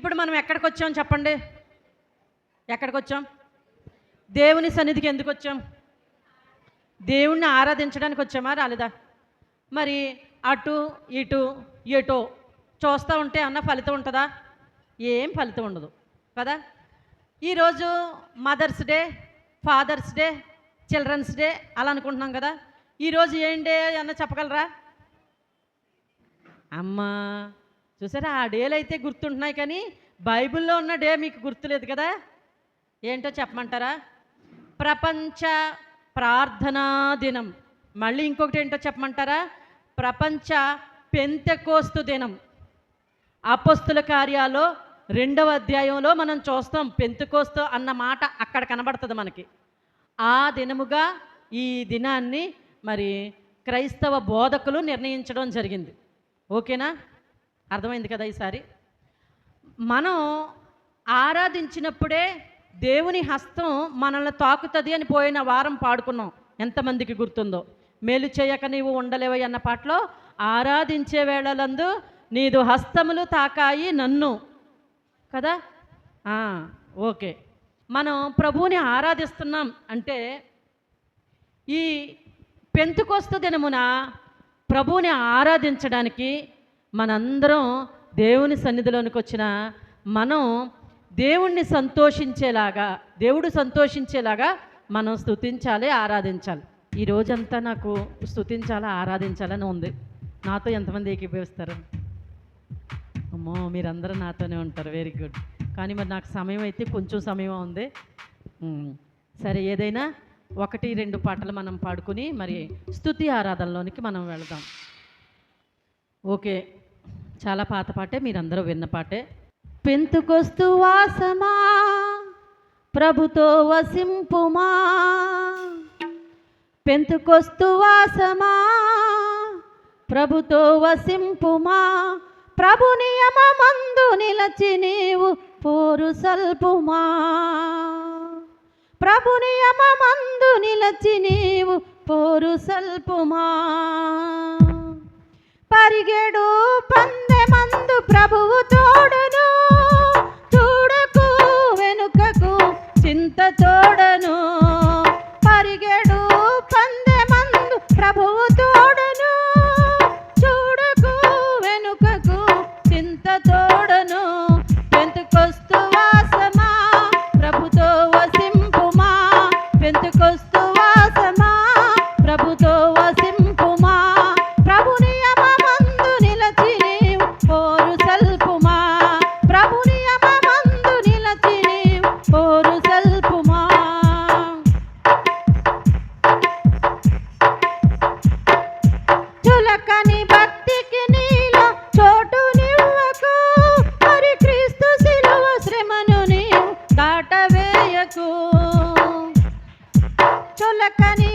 ఇప్పుడు మనం ఎక్కడికి వచ్చాం చెప్పండి? ఎక్కడికి వచ్చాం దేవుని సన్నిధికి ఎందుకు వచ్చాం దేవుణ్ణి ఆరాధించడానికి వచ్చామా? రాలేదా? మరి అటు ఇటు ఎటో చూస్తూ ఉంటే అన్న ఫలితం ఉంటుందా? ఏం ఫలితం ఉండదు. కదా? ఈరోజు mother's day father's day children's day అలా అనుకుంటున్నాం కదా? ఈరోజు ఏం డే అన్న చెప్పగలరా? అమ్మా! చూసారా? ఆ డేలు అయితే గుర్తుంటున్నాయి కానీ బైబిల్లో ఉన్న డే మీకు గుర్తులేదు కదా? ఏంటో చెప్పమంటారా? ప్రపంచ ప్రార్థనా దినం. మళ్ళీ ఇంకొకటి ఏంటో చెప్పమంటారా? ప్రపంచ పెంతెకోస్తు దినం. అపస్తుల కార్యాలో రెండవ అధ్యాయంలో మనం చూస్తాం పెంతుకోస్తు అన్న మాట అక్కడ కనబడుతుంది మనకి. ఆ దినముగా ఈ దినాన్ని మరి క్రైస్తవ బోధకులు నిర్ణయించడం జరిగింది. ఓకేనా? అర్థమైంది కదా ఈసారి? మనం ఆరాధించినప్పుడే దేవుని హస్తం మనల్ని తాకుతుంది అని పోయిన వారం పాడుకున్నాం. ఎంతమందికి గుర్తుందో? మేలు చేయక నీవు ఉండలేవు అన్న పాటలో ఆరాధించే వేళలందు నీదు హస్తములు తాకాయి నన్ను. కదా? ఓకే. మనం ప్రభువుని ఆరాధిస్తున్నాం అంటే ఈ పెంతుకొస్తు దినమున ప్రభువుని ఆరాధించడానికి మనందరం దేవుని సన్నిధిలోనికి వచ్చిన మనం దేవుణ్ణి సంతోషించేలాగా దేవుడు సంతోషించేలాగా మనం స్తుతించాలి ఆరాధించాలి. ఈ రోజంతా నాకు స్తుతించాలి ఆరాధించాలని ఉంది. నాతో ఎంతమంది ఏకీభవిస్తారు? అమ్మో మీరందరూ నాతోనే ఉంటారు. వెరీ గుడ్ కానీ మరి నాకు సమయం అయితే కొంచెం సమయం ఉంది. సరే ఏదైనా ఒకటి రెండు పాటలు మనం పాడుకుని మరి స్తుతి ఆరాధనలోనికి మనం వెళదాం. ఓకే. చాలా పాత పాటే మీరందరూ విన్న పాటే. పెంతుకొస్తు వాసమా ప్రభుతో వసింపుమా పెంతుకొస్తు వాసమా ప్రభుతో వసింపుమా ప్రభు నియమమందు నిలచి నీవు పోరు సల్పుమా ప్రభు నియమమందు నిలచి నీవు పోరు సల్పుమా పరిగెడు మందు ప్రభువు తోడును. ಮೂಲಕ ನೀ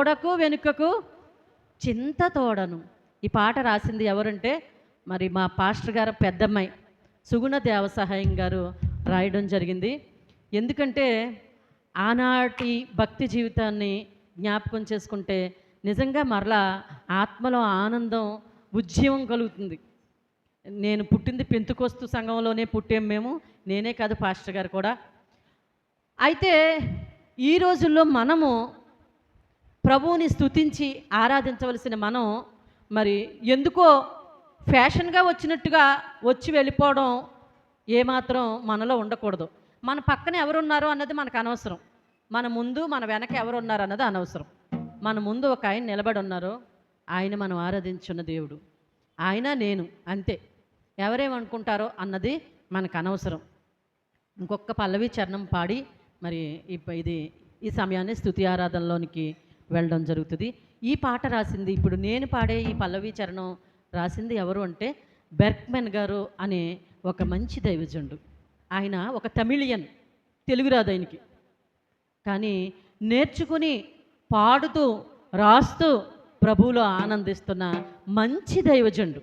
తోడకు వెనుకకు చింత తోడను. ఈ పాట రాసింది ఎవరంటే మరి మా పాస్టర్ గారు పెద్దమ్మాయి సుగుణ దేవసహాయం గారు రాయడం జరిగింది. ఎందుకంటే ఆనాటి భక్తి జీవితాన్ని జ్ఞాపకం చేసుకుంటే నిజంగా మరలా ఆత్మలో ఆనందం ఉద్యమం కలుగుతుంది. నేను పుట్టింది పెంతుకొస్తు సంఘంలోనే పుట్టాం మేము నేనే కాదు పాస్టర్ గారు కూడా. అయితే ఈ రోజుల్లో మనము ప్రభువుని స్తుతించి ఆరాధించవలసిన మనం మరి ఎందుకో ఫ్యాషన్గా వచ్చినట్టుగా వచ్చి వెళ్ళిపోవడం ఏమాత్రం మనలో ఉండకూడదు. మన పక్కన ఎవరున్నారో అన్నది మనకు అనవసరం. మన ముందు మన వెనక ఎవరున్నారు అన్నది అనవసరం. మన ముందు ఒక ఆయన నిలబడి ఉన్నారు. ఆయన మనం ఆరాధించున్న దేవుడు. ఆయన నేను అంతే. ఎవరేమనుకుంటారో అన్నది మనకు అనవసరం. ఇంకొక పల్లవి చరణం పాడి మరి ఇప్ప- ఇది ఈ సమయాన్ని స్థుతి ఆరాధనలోనికి వెళ్ళడం జరుగుతుంది. ఈ పాట రాసింది ఇప్పుడు నేను పాడే ఈ పల్లవి చరణం రాసింది ఎవరు అంటే బెర్క్మెన్ గారు అనే ఒక మంచి దైవజనుడు. ఆయన ఒక తమిళియన్ తెలుగు రాదు ఆయనకి. కానీ నేర్చుకుని పాడుతూ రాస్తూ ప్రభువులో ఆనందిస్తున్న మంచి దైవజనుడు.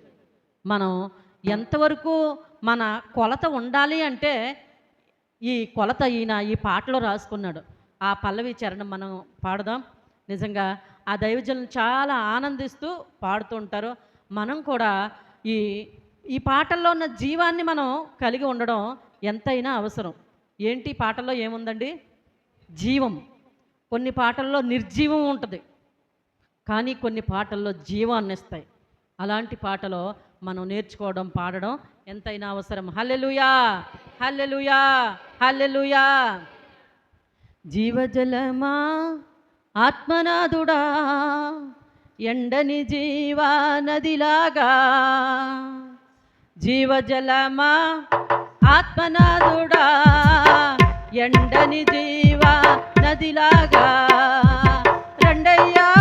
మనం ఎంతవరకు మన కొలత ఉండాలి అంటే ఈ కొలత ఈయన ఈ పాటలో రాసుకున్నాడు. ఆ పల్లవి చరణం మనం పాడదాం. నిజంగా ఆ దైవజనులు చాలా ఆనందిస్తూ పాడుతూ ఉంటారు. మనం కూడా ఈ ఈ పాటల్లో ఉన్న జీవాన్ని మనం కలిగి ఉండడం ఎంతైనా అవసరం. ఏంటి పాటల్లో ఏముందండి? జీవం. కొన్ని పాటల్లో నిర్జీవం ఉంటుంది. కానీ కొన్ని పాటల్లో జీవాన్ని ఇస్తాయి. అలాంటి పాటలో మనం నేర్చుకోవడం పాడడం ఎంతైనా అవసరం. హల్లెలుయా! హల్లెలుయా! హల్లెలూయా! జీవజలమా? ఆత్మనాథుడా ఎండని జీవా నదిలాగా. జీవజలమా ఆత్మనాథుడా ఎండని జీవా నదిలాగా. రెండయ్యా.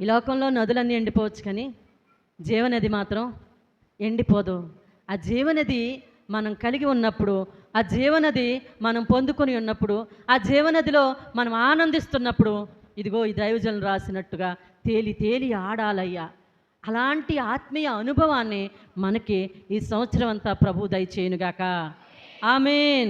ఈ లోకంలో నదులన్నీ ఎండిపోవచ్చు కానీ జీవనది మాత్రం ఎండిపోదు. ఆ జీవనది మనం కలిగి ఉన్నప్పుడు ఆ జీవనది మనం పొందుకొని ఉన్నప్పుడు ఆ జీవనదిలో మనం ఆనందిస్తున్నప్పుడు ఇదిగో ఈ దైవజనులు రాసినట్టుగా తేలి తేలి ఆడాలయ్యా. అలాంటి ఆత్మీయ అనుభవాన్ని మనకి ఈ సంవత్సరం అంతా ప్రభు దయచేయునుగాక. ఆమెన్.